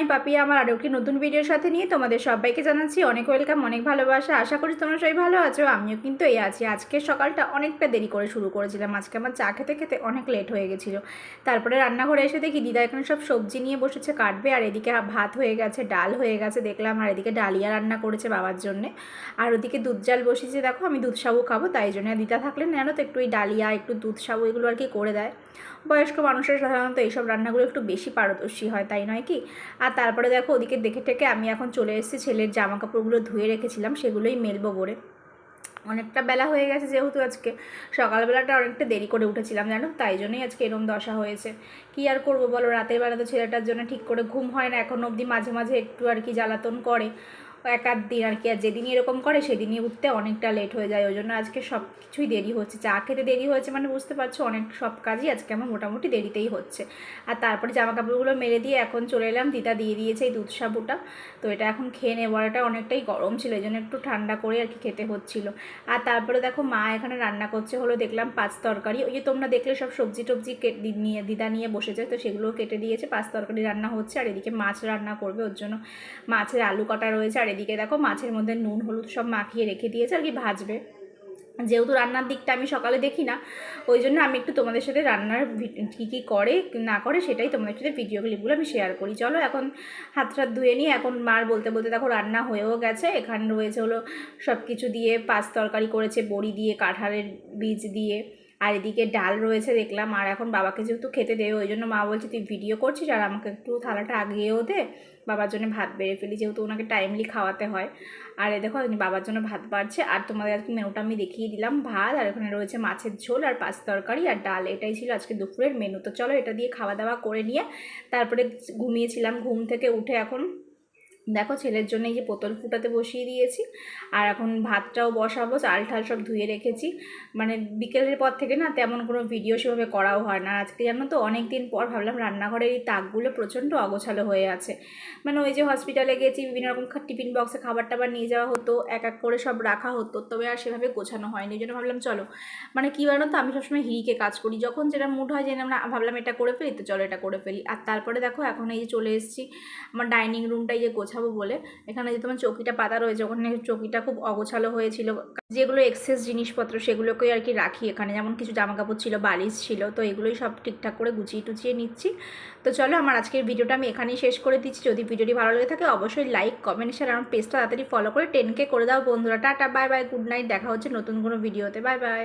আমি পাপি আমার আরও একটি নতুন ভিডিওর সাথে নিয়ে তোমাদের সবাইকে জানাচ্ছি অনেক ওয়েলকাম, অনেক ভালোবাসা। আশা করি তোমরা সবাই ভালো আছো, আমিও কিন্তু এই আছি। আজকের সকালটা অনেকটা দেরি করে শুরু করেছিলাম। আজকে আমার চা খেতে খেতে অনেক লেট হয়ে গেছিল। তারপরে রান্নাঘরে এসে দেখি দিদা এখানে সব সবজি নিয়ে বসেছে কাটবে, আর এদিকে ভাত হয়ে গেছে, ডাল হয়ে গেছে, দেখলাম আর এদিকে ডালিয়া রান্না করেছে বাবার জন্যে। আর ওদিকে দুধ জাল বসিয়েছে, দেখো আমি দুধ সাবু খাব, তাই জন্য দিদা থাকলে নেন তো একটু ওই ডালিয়া, একটু দুধ সাবু এগুলো আর কি করে দেয়। বয়স্ক মানুষের সাধারণত এইসব রান্নাগুলো একটু বেশি পারদর্শী হয়, তাই নয় কি? আর তারপরে দেখো ওদিকে দেখে টেকে আমি এখন চলে এসেছি ছেলের জামা কাপড়গুলো ধুয়ে রেখেছিলাম, সেগুলোই মেলবো করে। অনেকটা বেলা হয়ে গেছে যেহেতু আজকে। সকালবেলাটা অনেকটা দেরি করে উঠেছিলাম জানো, তাই জন্যই আজকে এরম দশা হয়েছে। কি আর করব বলো, রাতের বেলা তো ছেলেটার জন্য ঠিক করে ঘুম হয় না, এখন অবধি মাঝে মাঝে একটু আর কি জ্বালাতন করে। এক আধ দিন আর কি, আর যেদিনই এরকম করে সেদিনই উঠতে অনেকটা লেট হয়ে যায়। ওই জন্য আজকে সব কিছুই দেরি হচ্ছে। চা খেতে দেরি হয়েছে মানে বুঝতে পারছ, অনেক সব কাজই আজকে আমার মোটামুটি দেরিতেই হচ্ছে। আর তারপরে জামা কাপড়গুলো মেরে দিয়ে এখন চলে এলাম। দিদা দিয়ে দিয়েছে এই দুধ সাবুটা। তো এটা এখন খেয়ে নেব। এটা অনেকটাই গরম ছিল, এই জন্য একটু ঠান্ডা করে আর কি খেতে হচ্ছিল। আর তারপরে দেখো মা এখানে রান্না করছে হলো, দেখলাম পাঁচ তরকারি। ওই যে তোমরা দেখলে সব সবজি টবজি নিয়ে দিদা নিয়ে বসেছে, তো সেগুলোও কেটে দিয়েছে। পাঁচ তরকারি রান্না হচ্ছে। আর এদিকে মাছ রান্না করবে, ওর জন্য মাছের আলু কাটা রয়েছে। আর এদিকে দেখো মাছের মধ্যে নুন, হলুদ সব মাখিয়ে রেখে দিয়েছে, আর কি ভাজবে। যেহেতু রান্নার দিকটা আমি সকালে দেখি না, ওই জন্য আমি একটু তোমাদের সাথে রান্নার কী কী করে, না করে সেটাই তোমাদের সাথে ভিডিও ক্লিপগুলো আমি শেয়ার করি। চলো এখন হাত টাত ধুয়ে নিই এখন মার বলতে বলতে দেখো রান্না হয়েও গেছে। এখানে রয়েছে হলো সব কিছু দিয়ে, পাঁচ তরকারি করেছে, বড়ি দিয়ে, কাঁঠালের বীজ দিয়ে। আর এদিকে ডাল রয়েছে দেখলাম, আর এখন বাবাকে যেহেতু খেতে দেবে, ওই জন্য মা বলছে তুই ভিডিও করছিস আর আমাকে একটু থালাটা আগিয়েও দে, বাবার জন্য ভাত বেড়ে ফেলি, যেহেতু ওনাকে টাইমলি খাওয়াতে হয়। আর এ দেখো বাবার জন্য ভাত বাড়ছে, আর তোমাদের আজকে মেনুটা আমি দেখিয়ে দিলাম, ভাত, আর এখানে রয়েছে মাছের ঝোল আর পাঁচ তরকারি আর ডাল, এটাই ছিল আজকে দুপুরের মেনু তো চলো এটা দিয়ে খাওয়া দাওয়া করে নিয়ে, তারপরে ঘুমিয়েছিলাম, ঘুম থেকে উঠে এখন দেখো ছেলের জন্য এই যে পোতল ফুটাতে বসিয়ে দিয়েছি, আর এখন ভাতটাও বসাবো, চাল ঠাল সব ধুয়ে রেখেছি। মানে বিকেলের পর থেকে না তেমন কোনো ভিডিও সেভাবে করাও হয় না। আজকে জানো তো অনেক দিন পর ভাবলাম রান্নাঘরের এই তাকগুলো প্রচণ্ড অগোছালো হয়ে আছে। মানে ওই যে হসপিটালে গেছি, বিভিন্ন রকম টিফিন বক্সে খাবার টাবার নিয়ে যাওয়া হতো, এক এক করে সব রাখা হতো, তবে আর সেভাবে গোছানো হয়নি। এই জন্য ভাবলাম চলো মানে কী বলো তো, আমি সবসময় হিরিকে কাজ করি। যখন যেটা মুড হয় যে আমরা ভাবলাম এটা করে ফেলি, তো চলো এটা করে ফেলি। আর তারপরে দেখো এখন এই যে চলে এসেছি, আমার ডাইনিং রুমটাই যে গোছাবো বলে। এখানে যে তোমার চৌকিটা পাতা রয়েছে, ওখানে চৌকিটা খুব অগোছালো হয়েছিল। যেগুলো এক্সেস জিনিসপত্র, সেগুলোকেই আর কি রাখি এখানে। যেমন কিছু জামা কাপড় ছিল, বালিশ ছিল, তো এগুলোই সব ঠিকঠাক করে গুছিয়ে টুচিয়ে নিচ্ছি। তো চলো, আমার আজকের ভিডিওটা আমি এখানেই শেষ করে দিচ্ছি। যদি ভিডিওটি ভালো লেগে থাকে, অবশ্যই লাইক কমেন্ট শেয়ার আমার পেজটা তাড়াতাড়ি ফলো করে টেনকে করে দাও বন্ধুরা। Tata bye bye good night দেখা হচ্ছে নতুন কোনো ভিডিওতে বাই বাই